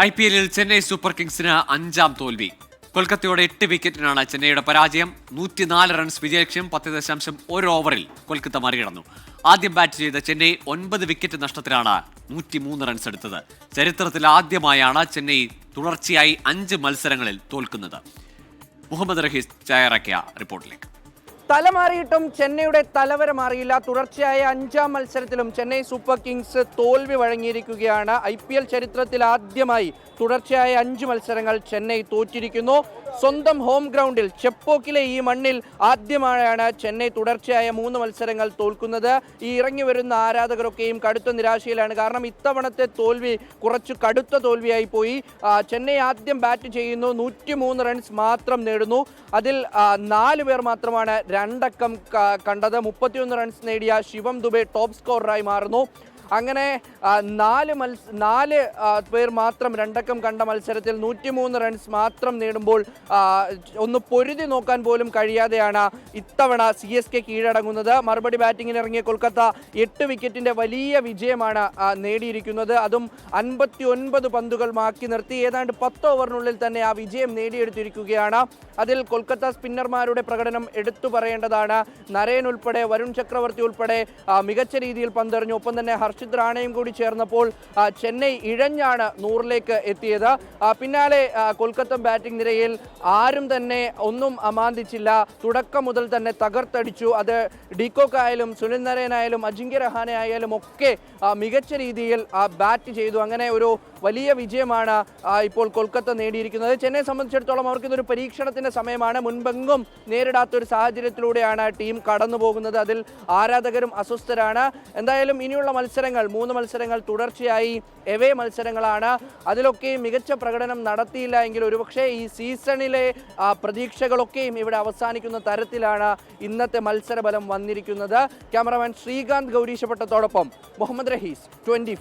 I P എല്ലിൽ Chennai super കിങ്സിന് അഞ്ചാം തോൽവി. കൊൽക്കത്തയോടെ എട്ട് വിക്കറ്റിനാണ് ചെന്നൈയുടെ പരാജയം. നൂറ്റിനാല് റൺസ് വിജയലക്ഷ്യം പത്ത് ദശാംശം ഒരു ഓവറിൽ കൊൽക്കത്ത മറികടന്നു. ആദ്യം ബാറ്റ് ചെയ്ത ചെന്നൈ ഒൻപത് വിക്കറ്റ് നഷ്ടത്തിലാണ് നൂറ്റിമൂന്ന് റൺസ് എടുത്തത്. ചരിത്രത്തിൽ ആദ്യമായാണ് ചെന്നൈ തുടർച്ചയായി അഞ്ച് മത്സരങ്ങളിൽ തോൽക്കുന്നത്. മുഹമ്മദ് റഹീസ് തയ്യാറാക്കിയ റിപ്പോർട്ടിലേക്ക്. തലമാറിയിട്ടും ചെന്നൈയുടെ തലവര മാറിയില്ല. തുടർച്ചയായ അഞ്ചാം മത്സരത്തിലും ചെന്നൈ സൂപ്പർ കിങ്സ് തോൽവി വഴങ്ങിയിരിക്കുകയാണ്. ഐ ചരിത്രത്തിൽ ആദ്യമായി തുടർച്ചയായ അഞ്ച് മത്സരങ്ങൾ ചെന്നൈ തോറ്റിരിക്കുന്നു. സ്വന്തം ഹോം ഗ്രൗണ്ടിൽ ചെപ്പോക്കിലെ ഈ മണ്ണിൽ ആദ്യമായാണ് ചെന്നൈ തുടർച്ചയായ മൂന്ന് മത്സരങ്ങൾ തോൽക്കുന്നത്. ഈ ഇറങ്ങി വരുന്ന ആരാധകരൊക്കെയും കടുത്ത നിരാശയിലാണ്. കാരണം ഇത്തവണത്തെ തോൽവി കുറച്ച് കടുത്ത തോൽവിയായി പോയി. ചെന്നൈ ആദ്യം ബാറ്റ് ചെയ്യുന്നു. നൂറ്റി മൂന്ന് റൺസ് മാത്രം നേടുന്നു. അതിൽ നാല് പേർ മാത്രമാണ് രണ്ടക്കം കണ്ടത്. മുപ്പത്തിയൊന്ന് റൺസ് നേടിയ ശിവം ദുബെ ടോപ്പ് സ്കോററായി മാറുന്നു. അങ്ങനെ നാല് മത്സ നാല് പേർ മാത്രം രണ്ടക്കം കണ്ട മത്സരത്തിൽ നൂറ്റിമൂന്ന് റൺസ് മാത്രം നേടുമ്പോൾ ഒന്ന് പൊരുതി നോക്കാൻ പോലും കഴിയാതെയാണ് ഇത്തവണ സി എസ് കെ കീഴടങ്ങുന്നത്. മറുപടി ബാറ്റിങ്ങിന് ഇറങ്ങിയ കൊൽക്കത്ത എട്ട് വിക്കറ്റിന്റെ വലിയ വിജയമാണ് നേടിയിരിക്കുന്നത്. അതും അൻപത്തി ഒൻപത് പന്തുകൾ മാക്കി നിർത്തി. ഏതാണ്ട് പത്ത് ഓവറിനുള്ളിൽ തന്നെ ആ വിജയം നേടിയെടുത്തിരിക്കുകയാണ്. അതിൽ കൊൽക്കത്ത സ്പിന്നർമാരുടെ പ്രകടനം എടുത്തു പറയേണ്ടതാണ്. നരേൻ ഉൾപ്പെടെ വരുൺ ചക്രവർത്തി ഉൾപ്പെടെ മികച്ച രീതിയിൽ പന്തെറിഞ്ഞു ഒപ്പം തന്നെ ഹർഷിത് റാണയും കൂടി ചേർന്നപ്പോൾ ചെന്നൈ ഇഴഞ്ഞാണ് നൂറിലേക്ക് എത്തിയത്. പിന്നാലെ കൊൽക്കത്ത ബാറ്റിംഗ് നിരയിൽ ആരും തന്നെ ഒന്നും അമാന്തിച്ചില്ല. തുടക്കം മുതൽ തന്നെ തകർത്തടിച്ചു. അത് ഡിക്കോക്ക് ആയാലും സുനിൽ നരേനായാലും അജിങ്ക്യ രഹാനെ ആയാലും ഒക്കെ മികച്ച രീതിയിൽ ബാറ്റ് ചെയ്തു. അങ്ങനെ ഒരു വലിയ വിജയമാണ് ഇപ്പോൾ കൊൽക്കത്ത നേടിയിരിക്കുന്നത്. ചെന്നൈ സംബന്ധിച്ചിടത്തോളം അവർക്ക് ഇതൊരു പരീക്ഷണത്തിന്റെ സമയമാണ്. മുൻപെങ്കും നേരിടാത്ത ഒരു സാഹചര്യത്തിലൂടെയാണ് ടീം കടന്നു പോകുന്നത് അതിൽ ആരാധകരും അസ്വസ്ഥരാണ്. എന്തായാലും ഇനിയുള്ള മത്സരങ്ങൾ മൂന്ന് മത്സരങ്ങൾ തുടർച്ചയായി എവേ മത്സരങ്ങളാണ്. അതിലൊക്കെ മികച്ച പ്രകടനം നടത്തിയില്ല എങ്കിൽ ഒരുപക്ഷെ ഈ സീസണിലെ പ്രതീക്ഷകളൊക്കെയും ഇവിടെ അവസാനിക്കുന്ന തരത്തിലാണ് ഇന്നത്തെ മത്സരബലം വന്നിരിക്കുന്നത്. ക്യാമറമാൻ ശ്രീകാന്ത് ഗൗരീശപട്ടത്തോടൊപ്പം മുഹമ്മദ് റഹീസ് ട്വന്റി